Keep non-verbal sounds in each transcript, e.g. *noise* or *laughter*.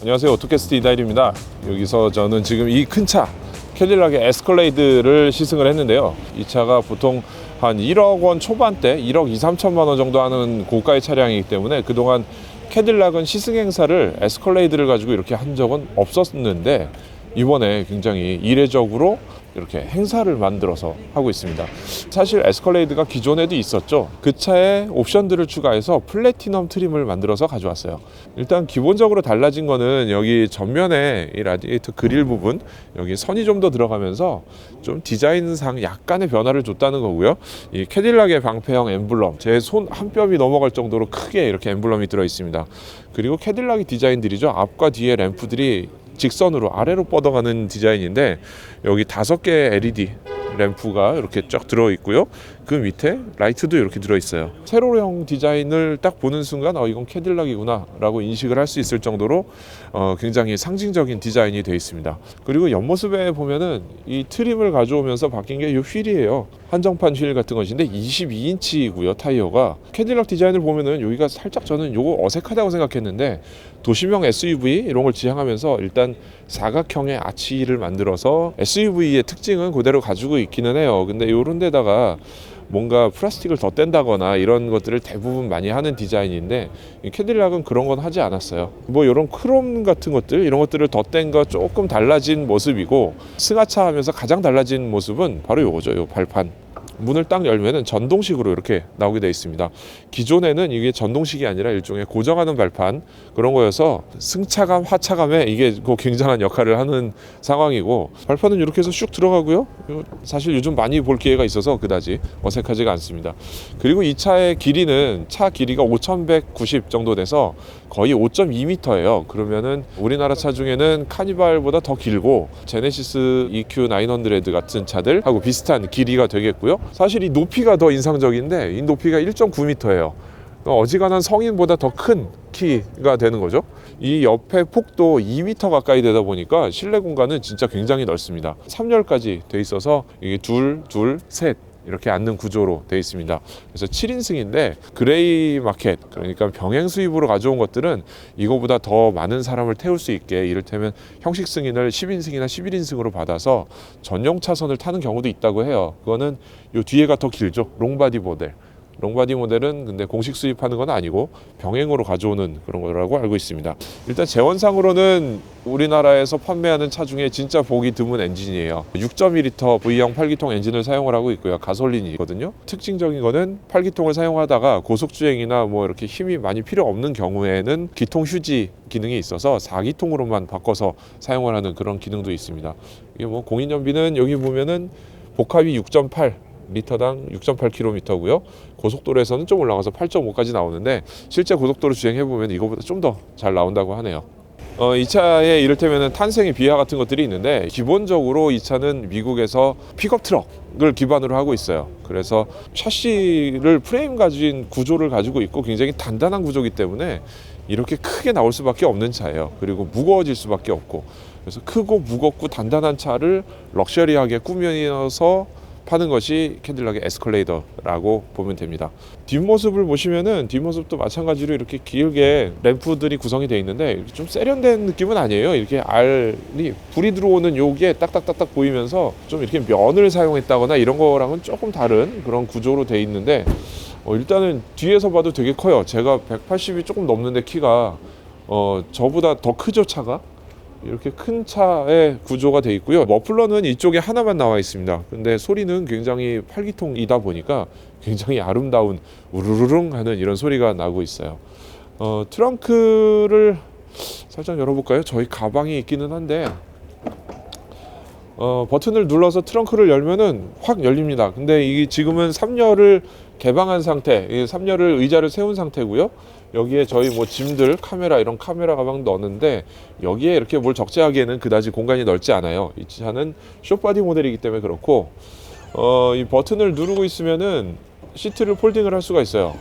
안녕하세요. 오토캐스트 이다일입니다. 여기서 저는 지금 이 큰 차 캐딜락의 에스컬레이드를 시승을 했는데요. 이 차가 보통 한 1억 원 초반대 1억 2, 3천만 원 정도 하는 고가의 차량이기 때문에 그동안 캐딜락은 시승 행사를 에스컬레이드를 가지고 이렇게 한 적은 없었는데 이번에 굉장히 이례적으로 이렇게 행사를 만들어서 하고 있습니다. 사실 에스컬레이드가 기존에도 있었죠. 그 차에 옵션들을 추가해서 플래티넘 트림을 만들어서 가져왔어요. 일단 기본적으로 달라진 거는 여기 전면에 이 라디에이터 그릴 부분 여기 선이 좀 더 들어가면서 좀 디자인상 약간의 변화를 줬다는 거고요. 이 캐딜락의 방패형 엠블럼 제 손 한 뼘이 넘어갈 정도로 크게 이렇게 엠블럼이 들어 있습니다. 그리고 캐딜락의 디자인들이죠. 앞과 뒤에 램프들이 직선으로 아래로 뻗어가는 디자인인데 여기 다섯 개 LED 램프가 이렇게 쫙 들어 있고요. 그 밑에 라이트도 이렇게 들어 있어요. 세로형 디자인을 딱 보는 순간 어 이건 캐딜락이구나 라고 인식을 할 수 있을 정도로 어, 굉장히 상징적인 디자인이 되어 있습니다. 그리고 옆모습에 보면은 이 트림을 가져오면서 바뀐 게 이 휠이에요. 한정판 휠 같은 것인데 22인치고요 타이어가 캐딜락 디자인을 보면은 여기가 살짝 저는 요거 어색하다고 생각했는데 도시명 SUV 이런 걸 지향하면서 일단 사각형의 아치를 만들어서 SUV의 특징은 그대로 가지고 있기는 해요. 근데 요런 데다가 뭔가 플라스틱을 더 뗀다거나 이런 것들을 대부분 많이 하는 디자인인데 이 캐딜락은 그런 건 하지 않았어요. 뭐 이런 크롬 같은 것들 이런 것들을 덧댄 거 조금 달라진 모습이고 승하차 하면서 가장 달라진 모습은 바로 요거죠. 요 발판. 문을 딱 열면은 전동식으로 이렇게 나오게 되어 있습니다. 기존에는 이게 전동식이 아니라 일종의 고정하는 발판 그런 거여서 승차감, 하차감에 이게 그 굉장한 역할을 하는 상황이고 발판은 이렇게 해서 슉 들어가고요. 사실 요즘 많이 볼 기회가 있어서 그다지 어색하지가 않습니다. 그리고 이 차의 길이는 차 길이가 5,190 정도 돼서 거의 5.2m예요. 그러면은 우리나라 차 중에는 카니발보다 더 길고 제네시스 EQ 900 같은 차들하고 비슷한 길이가 되겠고요. 사실 이 높이가 더 인상적인데 이 높이가 1.9m예요. 어지간한 성인보다 더 큰 키가 되는 거죠. 이 옆에 폭도 2m 가까이 되다 보니까 실내 공간은 진짜 굉장히 넓습니다. 3열까지 돼 있어서 이게 둘, 둘, 셋 이렇게 앉는 구조로 되어 있습니다. 그래서 7인승인데 그레이 마켓 그러니까 병행 수입으로 가져온 것들은 이거보다 더 많은 사람을 태울 수 있게 이를테면 형식 승인을 10인승이나 11인승으로 받아서 전용 차선을 타는 경우도 있다고 해요. 그거는 요 뒤에가 더 길죠. 롱바디 모델. 롱바디 모델은 근데 공식 수입하는 건 아니고 병행으로 가져오는 그런 거라고 알고 있습니다. 일단 재원상으로는 우리나라에서 판매하는 차 중에 진짜 보기 드문 엔진이에요. 6.2L V형 8기통 엔진을 사용을 하고 있고요. 가솔린이거든요. 특징적인 거는 8기통을 사용하다가 고속 주행이나 뭐 이렇게 힘이 많이 필요 없는 경우에는 기통 휴지 기능이 있어서 4기통으로만 바꿔서 사용을 하는 그런 기능도 있습니다. 이게 뭐 공인 연비는 여기 보면은 복합이 6.8 리터당 6.8km고요. 고속도로에서는 좀 올라가서 8.5까지 나오는데 실제 고속도로 주행해 보면 이거보다 좀 더 잘 나온다고 하네요. 어, 이 차에 이를테면 탄생의 비하 같은 것들이 있는데 기본적으로 이 차는 미국에서 픽업 트럭을 기반으로 하고 있어요. 그래서 샤시를 프레임 가진 구조를 가지고 있고 굉장히 단단한 구조이기 때문에 이렇게 크게 나올 수밖에 없는 차예요. 그리고 무거워질 수밖에 없고 그래서 크고 무겁고 단단한 차를 럭셔리하게 꾸며서 파는 것이 캐딜락의 에스컬레이더라고 보면 됩니다. 뒷모습을 보시면은 뒷모습도 마찬가지로 이렇게 길게 램프들이 구성이 되어 있는데 좀 세련된 느낌은 아니에요. 이렇게 알이 불이 들어오는 요게 딱딱딱딱 보이면서 좀 이렇게 면을 사용했다거나 이런 거랑은 조금 다른 그런 구조로 되어 있는데 어, 일단은 뒤에서 봐도 되게 커요. 제가 180이 조금 넘는데 키가 어, 저보다 더 크죠 차가? 이렇게 큰 차의 구조가 돼 있고요. 머플러는 이쪽에 하나만 나와 있습니다. 근데 소리는 굉장히 팔기통이다 보니까 굉장히 아름다운 우르르릉 하는 이런 소리가 나고 있어요. 어, 트렁크를 살짝 열어볼까요? 저희 가방이 있기는 한데 어, 버튼을 눌러서 트렁크를 열면은 확 열립니다. 근데 이게 지금은 3열을 개방한 상태, 이 3열을 의자를 세운 상태고요. 여기에 저희 뭐 짐들, 카메라 이런 카메라 가방 넣었는데 여기에 이렇게 뭘 적재하기에는 그다지 공간이 넓지 않아요. 이 차는 쇼바디 모델이기 때문에 그렇고 어, 이 버튼을 누르고 있으면은 시트를 폴딩을 할 수가 있어요.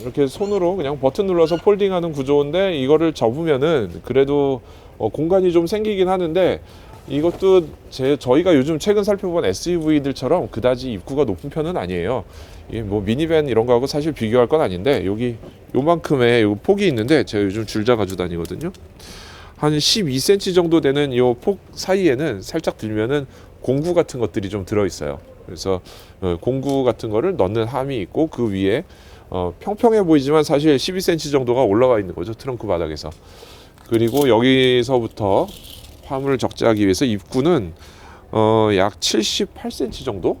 이렇게 손으로 그냥 버튼 눌러서 폴딩하는 구조인데 이거를 접으면은 그래도 어, 공간이 좀 생기긴 하는데 이것도 제 저희가 요즘 최근 살펴본 SUV들처럼 그다지 입구가 높은 편은 아니에요. 이게 뭐 미니밴 이런 거하고 사실 비교할 건 아닌데 여기 요만큼의 요 폭이 있는데 제가 요즘 줄자 가지고 다니거든요. 한 12cm 정도 되는 요 폭 사이에는 살짝 들면은 공구 같은 것들이 좀 들어 있어요. 그래서 어, 공구 같은 거를 넣는 함이 있고 그 위에 어, 평평해 보이지만 사실 12cm 정도가 올라와 있는 거죠 트렁크 바닥에서. 그리고 여기서부터 화물을 적재하기 위해서 입구는 어, 약 78cm 정도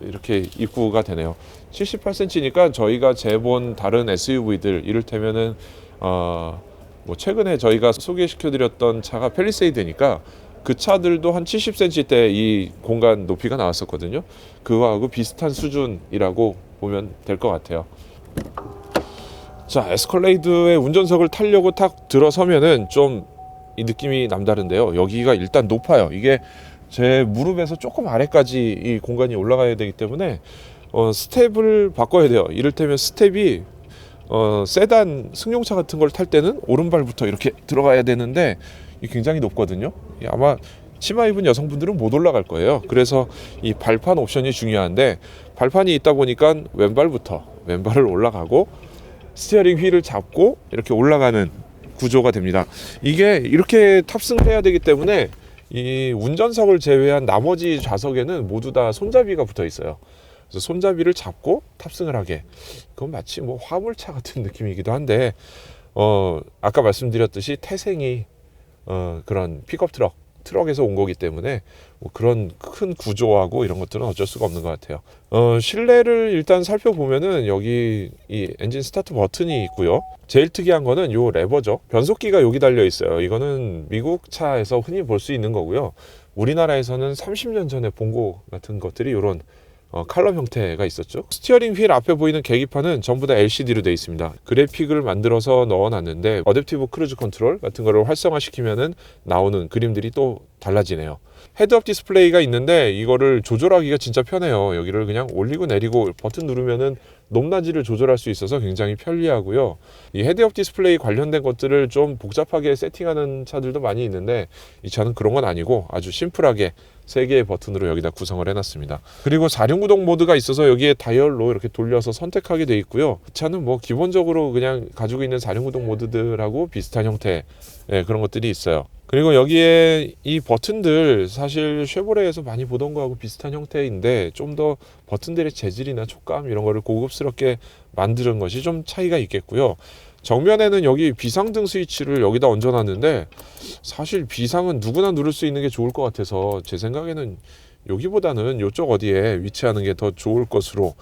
이렇게 입구가 되네요. 78cm니까 저희가 재본 다른 SUV들 이를테면은 어, 뭐 최근에 저희가 소개시켜드렸던 차가 펠리세이드니까 그 차들도 한 70cm대 이 공간 높이가 나왔었거든요. 그거하고 비슷한 수준이라고 보면 될 것 같아요. 자, 에스컬레이드의 운전석을 타려고 탁 들어서면은 좀 이 느낌이 남다른데요. 여기가 일단 높아요. 이게 제 무릎에서 조금 아래까지 이 공간이 올라가야 되기 때문에 어, 스텝을 바꿔야 돼요. 이를테면 스텝이 어, 세단 승용차 같은 걸 탈 때는 오른발부터 이렇게 들어가야 되는데 이 굉장히 높거든요. 이 아마 치마 입은 여성분들은 못 올라갈 거예요. 그래서 이 발판 옵션이 중요한데 발판이 있다 보니까 왼발부터 왼발을 올라가고 스티어링 휠을 잡고 이렇게 올라가는 구조가 됩니다. 이게 이렇게 탑승해야 되기 때문에 이 운전석을 제외한 나머지 좌석에는 모두 다 손잡이가 붙어 있어요. 그래서 손잡이를 잡고 탑승을 하게. 그건 마치 뭐 화물차 같은 느낌이기도 한데, 어, 아까 말씀드렸듯이 태생이 어, 그런 픽업 트럭, 트럭에서 온 거기 때문에 뭐 그런 큰 구조하고 이런 것들은 어쩔 수가 없는 것 같아요. 어, 실내를 일단 살펴보면은 여기 이 엔진 스타트 버튼이 있고요. 제일 특이한 거는 요 레버죠. 변속기가 여기 달려 있어요. 이거는 미국 차에서 흔히 볼 수 있는 거고요. 우리나라에서는 30년 전에 본 거 같은 것들이 이런 어, 칼럼 형태가 있었죠. 스티어링 휠 앞에 보이는 계기판은 전부 다 LCD로 되어 있습니다. 그래픽을 만들어서 넣어놨는데 어댑티브 크루즈 컨트롤 같은 거를 활성화시키면은 나오는 그림들이 또 달라지네요. 헤드업 디스플레이가 있는데 이거를 조절하기가 진짜 편해요. 여기를 그냥 올리고 내리고 버튼 누르면은 높낮이를 조절할 수 있어서 굉장히 편리하고요. 이 헤드업 디스플레이 관련된 것들을 좀 복잡하게 세팅하는 차들도 많이 있는데 이 차는 그런 건 아니고 아주 심플하게 세 개의 버튼으로 여기다 구성을 해놨습니다. 그리고 4륜구동 모드가 있어서 여기에 다이얼로 이렇게 돌려서 선택하게 돼 있고요. 이 차는 뭐 기본적으로 그냥 가지고 있는 4륜구동 모드들하고 비슷한 형태 예, 그런 것들이 있어요. 그리고 여기에 이 버튼들 사실 쉐보레에서 많이 보던 거하고 비슷한 형태인데 좀 더 버튼들의 재질이나 촉감 이런 거를 고급스럽게 만드는 것이 좀 차이가 있겠고요. 정면에는 여기 비상등 스위치를 여기다 얹어놨는데 사실 비상은 누구나 누를 수 있는 게 좋을 것 같아서 제 생각에는 여기보다는 이쪽 어디에 위치하는 게 더 좋을 것으로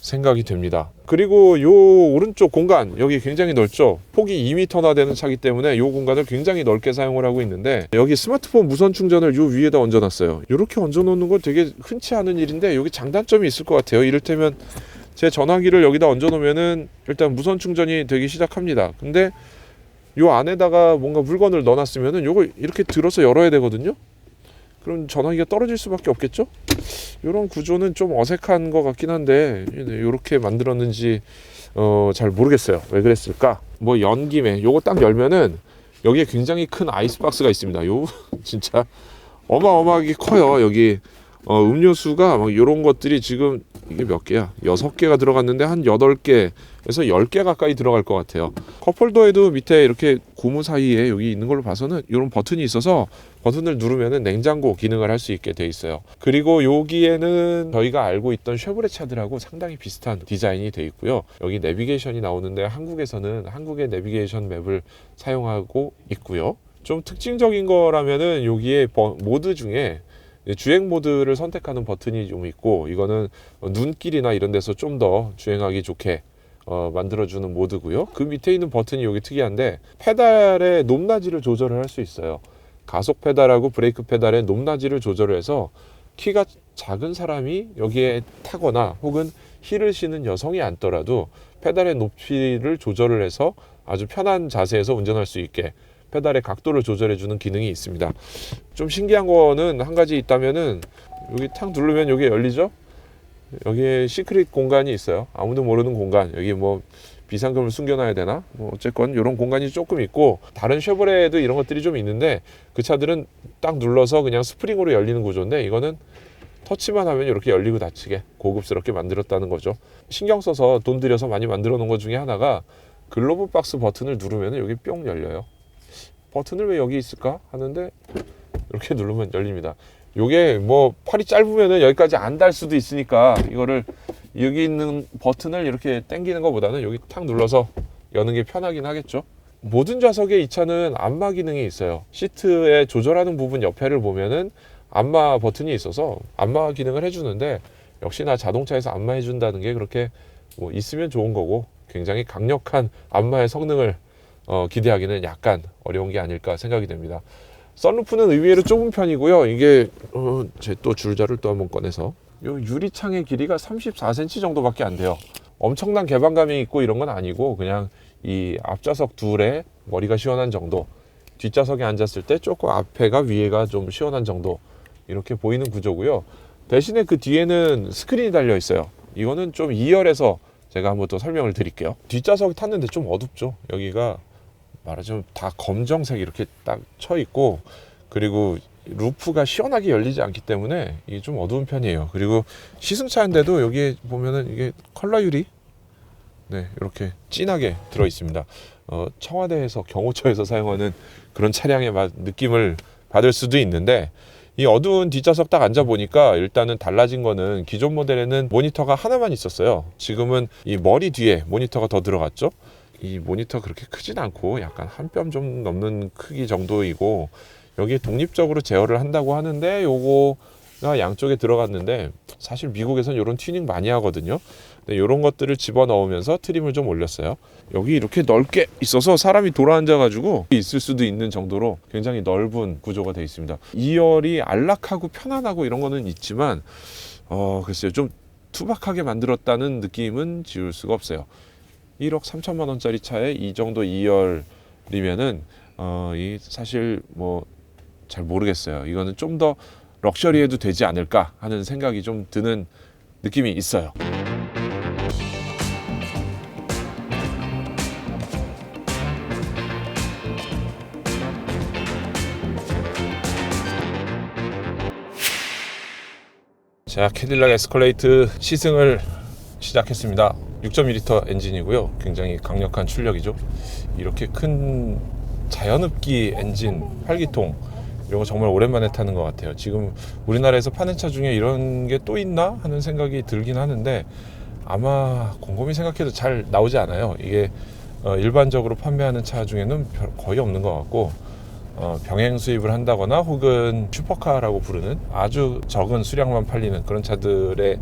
생각이 됩니다. 그리고 요 오른쪽 공간 여기 굉장히 넓죠. 폭이 2m나 되는 차기 때문에 요 공간을 굉장히 넓게 사용을 하고 있는데 여기 스마트폰 무선 충전을 요 위에다 얹어놨어요. 이렇게 얹어놓는 건 되게 흔치 않은 일인데 여기 장단점이 있을 것 같아요. 이를테면 제 전화기를 여기다 얹어 놓으면은 일단 무선 충전이 되기 시작합니다. 근데 요 안에다가 뭔가 물건을 넣어 놨으면은 요걸 이렇게 들어서 열어야 되거든요. 그럼 전화기가 떨어질 수밖에 없겠죠? 이런 구조는 좀 어색한 것 같긴 한데 이렇게 만들었는지 어, 잘 모르겠어요. 왜 그랬을까? 뭐 연김에 요거 딱 열면은 여기에 굉장히 큰 아이스박스가 있습니다. 요 *laughs* 진짜 어마어마하게 커요. 여기 어, 음료수가 막 이런 것들이 지금 이게 몇 개야? 여섯 개가 들어갔는데 한 여덟 개에서 열 개 가까이 들어갈 것 같아요. 컵홀더에도 밑에 이렇게 고무 사이에 여기 있는 걸로 봐서는 이런 버튼이 있어서 버튼을 누르면은 냉장고 기능을 할 수 있게 돼 있어요. 그리고 여기에는 저희가 알고 있던 쉐보레 차들하고 상당히 비슷한 디자인이 돼 있고요. 여기 내비게이션이 나오는데 한국에서는 한국의 내비게이션 맵을 사용하고 있고요. 좀 특징적인 거라면은 여기에 버- 모드 중에 주행 모드를 선택하는 버튼이 좀 있고 이거는 눈길이나 이런 데서 좀 더 주행하기 좋게 어, 만들어주는 모드고요. 그 밑에 있는 버튼이 여기 특이한데 페달의 높낮이를 조절을 할 수 있어요. 가속 페달하고 브레이크 페달의 높낮이를 조절해서 키가 작은 사람이 여기에 타거나 혹은 힐을 신은 여성이 앉더라도 페달의 높이를 조절을 해서 아주 편한 자세에서 운전할 수 있게 페달의 각도를 조절해주는 기능이 있습니다. 좀 신기한 거는 한 가지 있다면은 여기 탁 누르면 여기 열리죠? 여기에 시크릿 공간이 있어요. 아무도 모르는 공간. 여기 뭐 비상금을 숨겨놔야 되나? 뭐 어쨌건 이런 공간이 조금 있고 다른 쉐보레도 이런 것들이 좀 있는데 그 차들은 딱 눌러서 그냥 스프링으로 열리는 구조인데 이거는 터치만 하면 이렇게 열리고 닫히게 고급스럽게 만들었다는 거죠. 신경 써서 돈 들여서 많이 만들어 놓은 것 중에 하나가 글로브 박스 버튼을 누르면 여기 뿅 열려요. 버튼을 왜 여기 있을까 하는데 이렇게 누르면 열립니다. 요게 뭐 팔이 짧으면은 여기까지 안 달 수도 있으니까 이거를 여기 있는 버튼을 이렇게 당기는 것보다는 여기 탁 눌러서 여는 게 편하긴 하겠죠. 모든 좌석에 이 차는 안마 기능이 있어요. 시트에 조절하는 부분 옆에를 보면은 안마 버튼이 있어서 안마 기능을 해주는데 역시나 자동차에서 안마해 준다는 게 그렇게 뭐 있으면 좋은 거고 굉장히 강력한 안마의 성능을 어, 기대하기는 약간 어려운 게 아닐까 생각이 됩니다. 썬루프는 의외로 좁은 편이고요. 이게 어, 제또 줄자를 또 한번 꺼내서 요 유리창의 길이가 34cm 정도밖에 안 돼요. 엄청난 개방감이 있고 이런 건 아니고 그냥 이 앞좌석 둘에 머리가 시원한 정도. 뒷좌석에 앉았을 때 조금 앞에가 위에가 좀 시원한 정도 이렇게 보이는 구조고요. 대신에 그 뒤에는 스크린이 달려 있어요. 이거는 좀 2열에서 제가 한번 또 설명을 드릴게요. 뒷좌석이 탔는데 좀 어둡죠. 여기가 말하자면 다 검정색 이렇게 딱 쳐 있고 그리고 루프가 시원하게 열리지 않기 때문에 이게 좀 어두운 편이에요. 그리고 시승차인데도 여기에 보면은 이게 컬러 유리 네 이렇게 진하게 들어 있습니다. 어, 청와대에서 경호처에서 사용하는 그런 차량의 맛, 느낌을 받을 수도 있는데 이 어두운 뒷좌석 딱 앉아 보니까 일단은 달라진 거는 기존 모델에는 모니터가 하나만 있었어요. 지금은 이 머리 뒤에 모니터가 더 들어갔죠. 이 모니터 그렇게 크진 않고 약간 한 뼘 좀 넘는 크기 정도이고 여기에 독립적으로 제어를 한다고 하는데 요거가 양쪽에 들어갔는데 사실 미국에선 이런 튜닝 많이 하거든요. 근데 이런 것들을 집어 넣으면서 트림을 좀 올렸어요. 여기 이렇게 넓게 있어서 사람이 돌아 앉아가지고 있을 수도 있는 정도로 굉장히 넓은 구조가 되어 있습니다. 2열이 안락하고 편안하고 이런 거는 있지만 어 글쎄요 좀 투박하게 만들었다는 느낌은 지울 수가 없어요. 1억 3천만 원짜리 차에 이 정도 2열이면은 어, 이 사실 뭐 잘 모르겠어요. 이거는 좀 더 럭셔리해도 되지 않을까 하는 생각이 좀 드는 느낌이 있어요. 자, 캐딜락 에스컬레이트 시승을 시작했습니다. 6.2L 엔진이고요. 굉장히 강력한 출력이죠. 이렇게 큰 자연흡기 엔진 8기통 이런 거 정말 오랜만에 타는 것 같아요. 지금 우리나라에서 파는 차 중에 이런 게 또 있나 하는 생각이 들긴 하는데 아마 곰곰이 생각해도 잘 나오지 않아요. 이게 어, 일반적으로 판매하는 차 중에는 별- 거의 없는 것 같고 어, 병행 수입을 한다거나 혹은 슈퍼카라고 부르는 아주 적은 수량만 팔리는 그런 차들에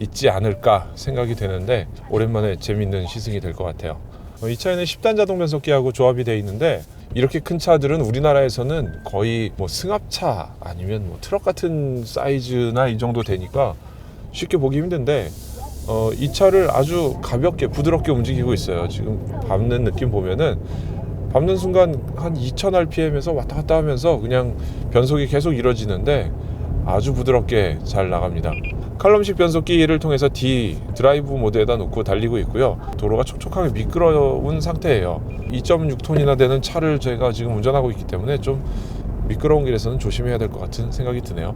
있지 않을까 생각이 되는데 오랜만에 재밌는 시승이 될 것 같아요. 어, 이 차에는 10단 자동 변속기하고 조합이 되어 있는데 이렇게 큰 차들은 우리나라에서는 거의 뭐 승합차 아니면 뭐 트럭 같은 사이즈나 이 정도 되니까 쉽게 보기 힘든데 어, 이 차를 아주 가볍게 부드럽게 움직이고 있어요. 지금 밟는 느낌 보면은 밟는 순간 한 2000rpm에서 왔다 갔다 하면서 그냥 변속이 계속 이루어지는데 아주 부드럽게 잘 나갑니다. 칼럼식 변속기를 통해서 D 드라이브 모드에다 놓고 달리고 있고요. 도로가 촉촉하게 미끄러운 상태예요. 2.6톤이나 되는 차를 제가 지금 운전하고 있기 때문에 좀 미끄러운 길에서는 조심해야 될 것 같은 생각이 드네요.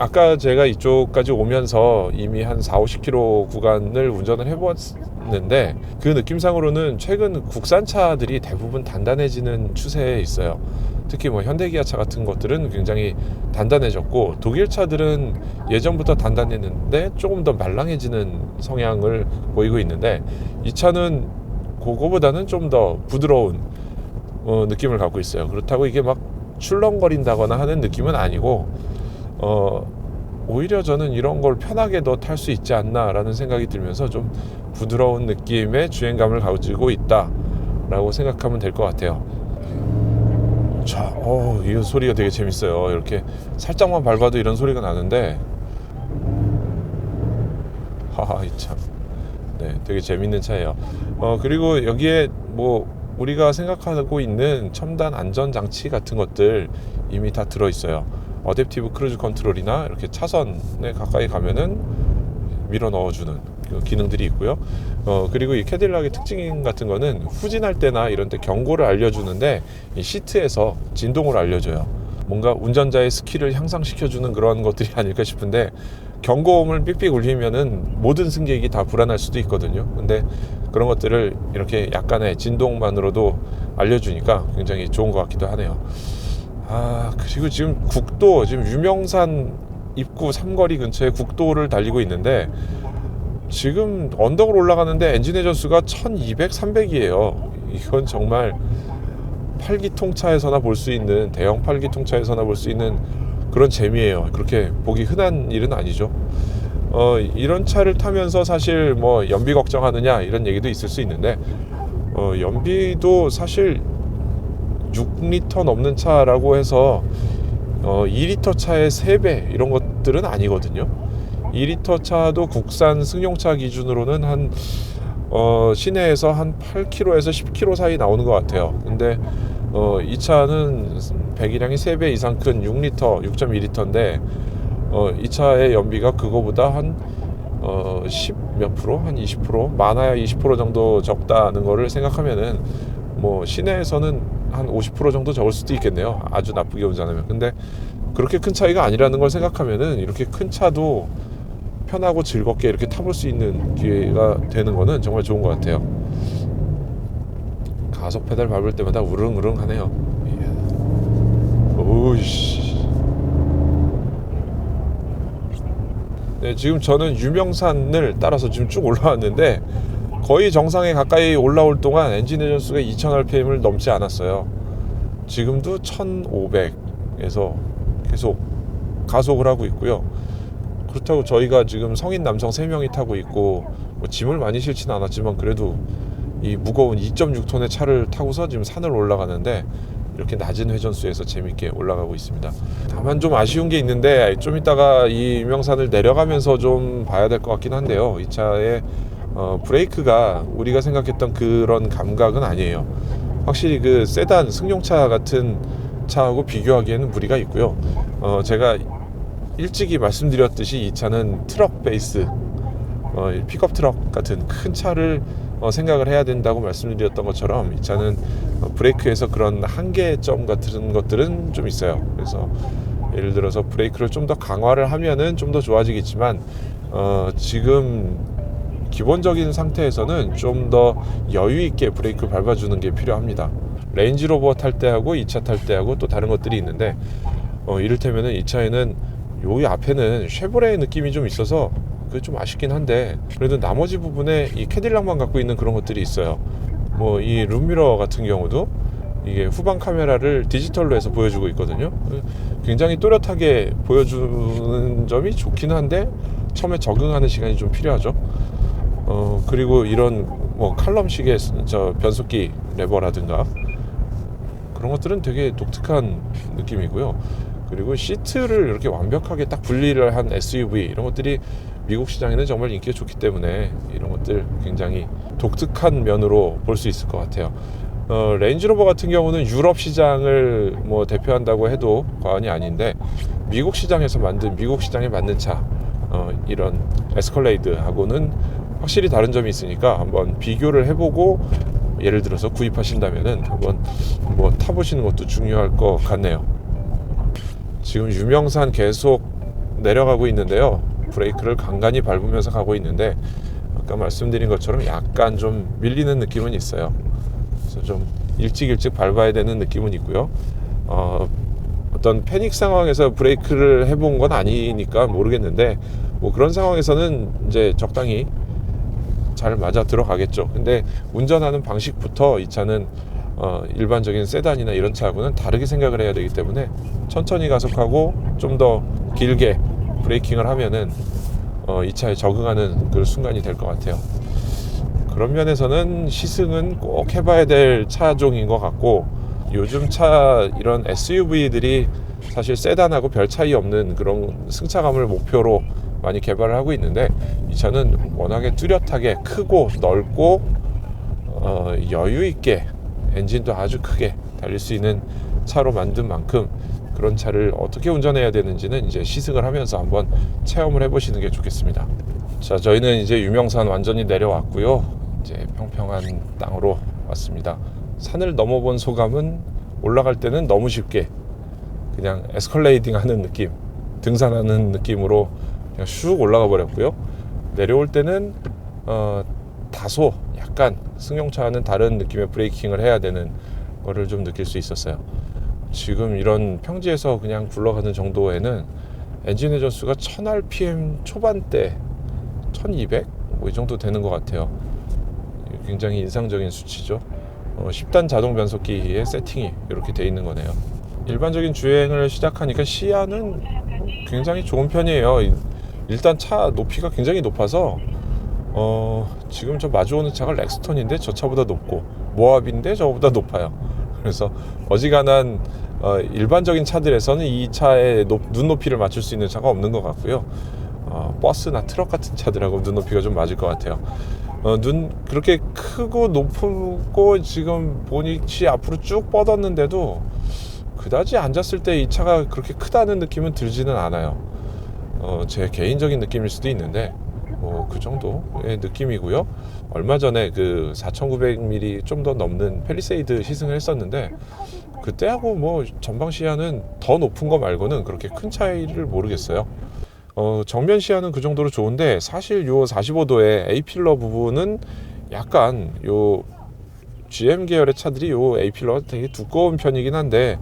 아까 제가 이쪽까지 오면서 이미 한 4, 50km 구간을 운전을 해보았는데 그 느낌상으로는 최근 국산차들이 대부분 단단해지는 추세에 있어요. 특히 뭐 현대기아차 같은 것들은 굉장히 단단해졌고 독일 차들은 예전부터 단단했는데 조금 더 말랑해지는 성향을 보이고 있는데 이 차는 그거보다는 좀 더 부드러운 어, 느낌을 갖고 있어요. 그렇다고 이게 막 출렁거린다거나 하는 느낌은 아니고 어, 오히려 저는 이런 걸 편하게도 탈수 있지 않나라는 생각이 들면서 좀 부드러운 느낌의 주행감을 가지고 있다라고 생각하면 될 것 같아요. 자, 어, 이 소리가 되게 재밌어요. 이렇게 살짝만 밟아도 이런 소리가 나는데, 하하, 이 참, 네, 되게 재밌는 차예요. 어, 그리고 여기에 뭐 우리가 생각하고 있는 첨단 안전 장치 같은 것들 이미 다 들어 있어요. 어댑티브 크루즈 컨트롤이나 이렇게 차선에 가까이 가면은 밀어 넣어주는 그 기능들이 있고요. 어, 그리고 이 캐딜락의 특징 같은 거는 후진할 때나 이런 때 경고를 알려주는데 이 시트에서 진동을 알려줘요. 뭔가 운전자의 스킬을 향상시켜주는 그런 것들이 *laughs* 아닐까 싶은데 경고음을 삑삑 울리면은 모든 승객이 다 불안할 수도 있거든요. 근데 그런 것들을 이렇게 약간의 진동만으로도 알려주니까 굉장히 좋은 것 같기도 하네요. 아 그리고 지금 국도 지금 유명산 입구 삼거리 근처에 국도를 달리고 있는데 지금 언덕을 올라가는데 엔진 회전 수가 1200, 300이에요. 이건 정말 팔기통 차에서나 볼 수 있는 대형 팔기통 차에서나 볼 수 있는 그런 재미예요. 그렇게 보기 흔한 일은 아니죠. 어, 이런 차를 타면서 사실 뭐 연비 걱정하느냐 이런 얘기도 있을 수 있는데 어, 연비도 사실 6리터 넘는 차라고 해서 어, 2리터 차의 3배 이런 것들은 아니거든요. 2리터 차도 국산 승용차 기준으로는 한 어, 시내에서 한 8km에서 10km 사이 나오는 것 같아요. 근데 어, 이 차는 배기량이 3배 이상 큰 6리터, 6.2리터인데 어, 이 차의 연비가 그거보다 한 어, 10몇 프로, 한 20% 많아야 20% 정도 적다는 거를 생각하면은 뭐 시내에서는 한 50% 정도 적을 수도 있겠네요. 아주 나쁘게 운전하면. 근데 그렇게 큰 차이가 아니라는 걸 생각하면은 이렇게 큰 차도 편하고 즐겁게 이렇게 타볼 수 있는 기회가 되는 거는 정말 좋은 것 같아요. 가속 페달 밟을 때마다 우릉우릉 하네요. 이야. 오이씨. 네, 지금 저는 유명산을 따라서 지금 쭉 올라왔는데 거의 정상에 가까이 올라올 동안 엔진 회전 수가 2000rpm을 넘지 않았어요. 지금도 1500에서 계속 가속을 하고 있고요. 그렇다고 저희가 지금 성인 남성 3명이 타고 있고 뭐 짐을 많이 실지는 않았지만 그래도 이 무거운 2.6톤의 차를 타고서 지금 산을 올라가는데 이렇게 낮은 회전수에서 재밌게 올라가고 있습니다. 다만 좀 아쉬운 게 있는데 좀 이따가 이 유명산을 내려가면서 좀 봐야 될 것 같긴 한데요. 이 차의 어, 브레이크가 우리가 생각했던 그런 감각은 아니에요. 확실히 그 세단 승용차 같은 차하고 비교하기에는 무리가 있고요. 어, 제가 일찍이 말씀드렸듯이 이 차는 트럭 베이스 어, 픽업 트럭 같은 큰 차를 어, 생각을 해야 된다고 말씀드렸던 것처럼 이 차는 어, 브레이크에서 그런 한계점 같은 것들은 좀 있어요. 그래서 예를 들어서 브레이크를 좀 더 강화를 하면은 좀 더 좋아지겠지만 어, 지금 기본적인 상태에서는 좀 더 여유 있게 브레이크 밟아주는 게 필요합니다. 레인지로버 탈 때하고 이 차 탈 때하고 또 다른 것들이 있는데 어, 이를테면은 이 차에는 여기 앞에는 쉐보레의 느낌이 좀 있어서 그게 좀 아쉽긴 한데 그래도 나머지 부분에 이 캐딜락만 갖고 있는 그런 것들이 있어요. 뭐 이 룸미러 같은 경우도 이게 후방 카메라를 디지털로 해서 보여주고 있거든요. 굉장히 또렷하게 보여주는 점이 좋긴 한데 처음에 적응하는 시간이 좀 필요하죠. 어 그리고 이런 뭐 칼럼식의 저 변속기 레버라든가 그런 것들은 되게 독특한 느낌이고요. 그리고 시트를 이렇게 완벽하게 딱 분리를 한 SUV 이런 것들이 미국 시장에는 정말 인기가 좋기 때문에 이런 것들 굉장히 독특한 면으로 볼 수 있을 것 같아요. 어, 레인지로버 같은 경우는 유럽 시장을 뭐 대표한다고 해도 과언이 아닌데 미국 시장에서 만든 미국 시장에 맞는 차 어, 이런 에스컬레이드하고는 확실히 다른 점이 있으니까 한번 비교를 해보고 예를 들어서 구입하신다면은 한번 뭐 타보시는 것도 중요할 것 같네요. 지금 유명산 계속 내려가고 있는데요. 브레이크를 간간히 밟으면서 가고 있는데 아까 말씀드린 것처럼 약간 좀 밀리는 느낌은 있어요. 그래서 좀 일찍 일찍 밟아야 되는 느낌은 있고요. 어, 어떤 패닉 상황에서 브레이크를 해본 건 아니니까 모르겠는데 뭐 그런 상황에서는 이제 적당히 잘 맞아 들어가겠죠. 근데 운전하는 방식부터 이 차는 어, 일반적인 세단이나 이런 차하고는 다르게 생각을 해야 되기 때문에 천천히 가속하고 좀 더 길게 브레이킹을 하면은 어, 이 차에 적응하는 그 순간이 될 것 같아요. 그런 면에서는 시승은 꼭 해봐야 될 차종인 것 같고 요즘 차 이런 SUV들이 사실 세단하고 별 차이 없는 그런 승차감을 목표로 많이 개발을 하고 있는데 이 차는 워낙에 뚜렷하게 크고 넓고 어, 여유 있게 엔진도 아주 크게 달릴 수 있는 차로 만든 만큼 그런 차를 어떻게 운전해야 되는지는 이제 시승을 하면서 한번 체험을 해보시는 게 좋겠습니다. 자, 저희는 이제 유명산 완전히 내려왔고요. 이제 평평한 땅으로 왔습니다. 산을 넘어본 소감은 올라갈 때는 너무 쉽게 그냥 에스컬레이딩 하는 느낌, 등산하는 느낌으로 그냥 슉 올라가 버렸고요. 내려올 때는 어, 다소 약간 승용차와는 다른 느낌의 브레이킹을 해야 되는 거를 좀 느낄 수 있었어요. 지금 이런 평지에서 그냥 굴러가는 정도에는 엔진 회전수가 1000rpm 초반대 1200? 뭐 이 정도 되는 것 같아요. 굉장히 인상적인 수치죠. 어, 10단 자동 변속기의 세팅이 이렇게 돼 있는 거네요. 일반적인 주행을 시작하니까 시야는 굉장히 좋은 편이에요. 이- 일단 차 높이가 굉장히 높아서 어, 지금 저 마주오는 차가 렉스턴인데 저 차보다 높고 모압인데 저보다 높아요. 그래서 어지간한 어, 일반적인 차들에서는 이 차의 높- 눈높이를 맞출 수 있는 차가 없는 것 같고요. 어, 버스나 트럭 같은 차들하고 눈높이가 좀 맞을 것 같아요. 어, 눈 그렇게 크고 높고 지금 보닛이 앞으로 쭉 뻗었는데도 그다지 앉았을 때 이 차가 그렇게 크다는 느낌은 들지는 않아요. 어, 제 개인적인 느낌일 수도 있는데 뭐 그 정도의 느낌이고요. 얼마 전에 그 4,900mm 좀 더 넘는 펠리세이드 시승을 했었는데 그때하고 뭐 전방 시야는 더 높은 거 말고는 그렇게 큰 차이를 모르겠어요. 어, 정면 시야는 그 정도로 좋은데 사실 요 45도의 A 필러 부분은 약간 요 GM 계열의 차들이 요 A 필러가 되게 두꺼운 편이긴 한데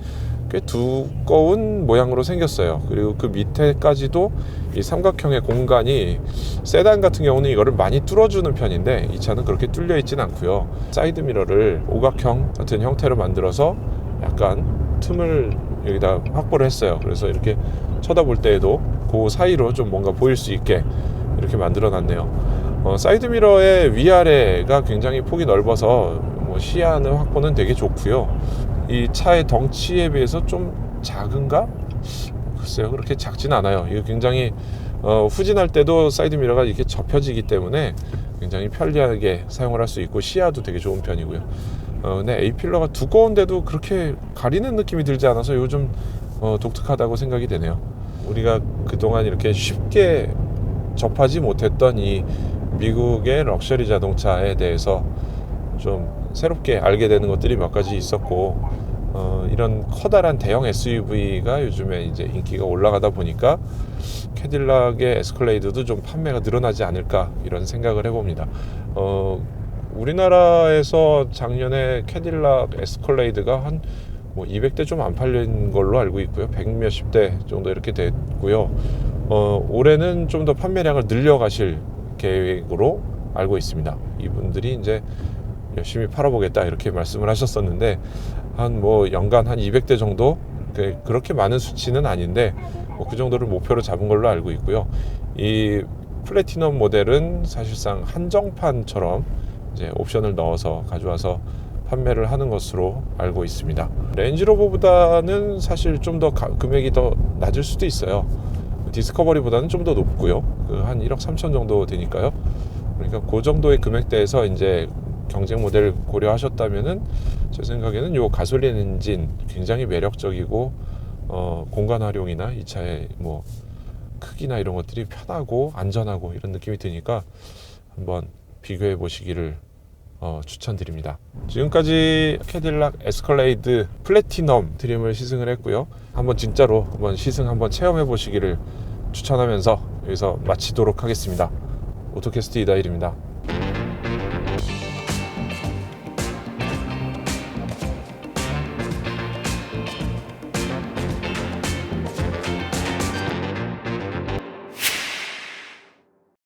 꽤 두꺼운 모양으로 생겼어요. 그리고 그 밑에까지도 이 삼각형의 공간이 세단 같은 경우는 이거를 많이 뚫어주는 편인데 이 차는 그렇게 뚫려 있진 않고요. 사이드 미러를 오각형 같은 형태로 만들어서 약간 틈을 여기다 확보를 했어요. 그래서 이렇게 쳐다볼 때에도 그 사이로 좀 뭔가 보일 수 있게 이렇게 만들어 놨네요. 어, 사이드 미러의 위아래가 굉장히 폭이 넓어서 뭐 시야는 확보는 되게 좋고요. 이 차의 덩치에 비해서 좀 작은가? 글쎄요, 그렇게 작진 않아요. 이거 굉장히 어, 후진할 때도 사이드 미러가 이렇게 접혀지기 때문에 굉장히 편리하게 사용을 할 수 있고 시야도 되게 좋은 편이고요. 어, 근데 A 필러가 두꺼운데도 그렇게 가리는 느낌이 들지 않아서 요즘 어, 독특하다고 생각이 되네요. 우리가 그동안 이렇게 쉽게 접하지 못했던 이 미국의 럭셔리 자동차에 대해서 좀 새롭게 알게 되는 것들이 몇 가지 있었고 어, 이런 커다란 대형 SUV가 요즘에 이제 인기가 올라가다 보니까 캐딜락의 에스컬레이드도 좀 판매가 늘어나지 않을까 이런 생각을 해봅니다. 어, 우리나라에서 작년에 캐딜락 에스컬레이드가 한 뭐 200대 좀 안 팔린 걸로 알고 있고요. 100 몇십 대 정도 이렇게 됐고요. 어, 올해는 좀 더 판매량을 늘려가실 계획으로 알고 있습니다. 이분들이 이제 열심히 팔아보겠다 이렇게 말씀을 하셨었는데 한 뭐 연간 한 200대 정도 그- 그렇게 많은 수치는 아닌데 뭐 그 정도를 목표로 잡은 걸로 알고 있고요. 이 플래티넘 모델은 사실상 한정판처럼 이제 옵션을 넣어서 가져와서 판매를 하는 것으로 알고 있습니다. 렌지로버보다는 사실 좀 더 금액이 더 낮을 수도 있어요. 디스커버리보다는 좀 더 높고요. 그 한 1억 3천 정도 되니까요. 그러니까 그 정도의 금액대에서 이제 경쟁 모델 고려하셨다면은 제 생각에는 요 가솔린 엔진 굉장히 매력적이고 어, 공간 활용이나 이 차의 뭐 크기나 이런 것들이 편하고 안전하고 이런 느낌이 드니까 한번 비교해 보시기를 어, 추천드립니다. 지금까지 캐딜락 에스컬레이드 플래티넘 트림을 시승을 했고요. 한번 진짜로 한번 시승 한번 체험해 보시기를 추천하면서 여기서 마치도록 하겠습니다. 오토캐스트 이다일입니다.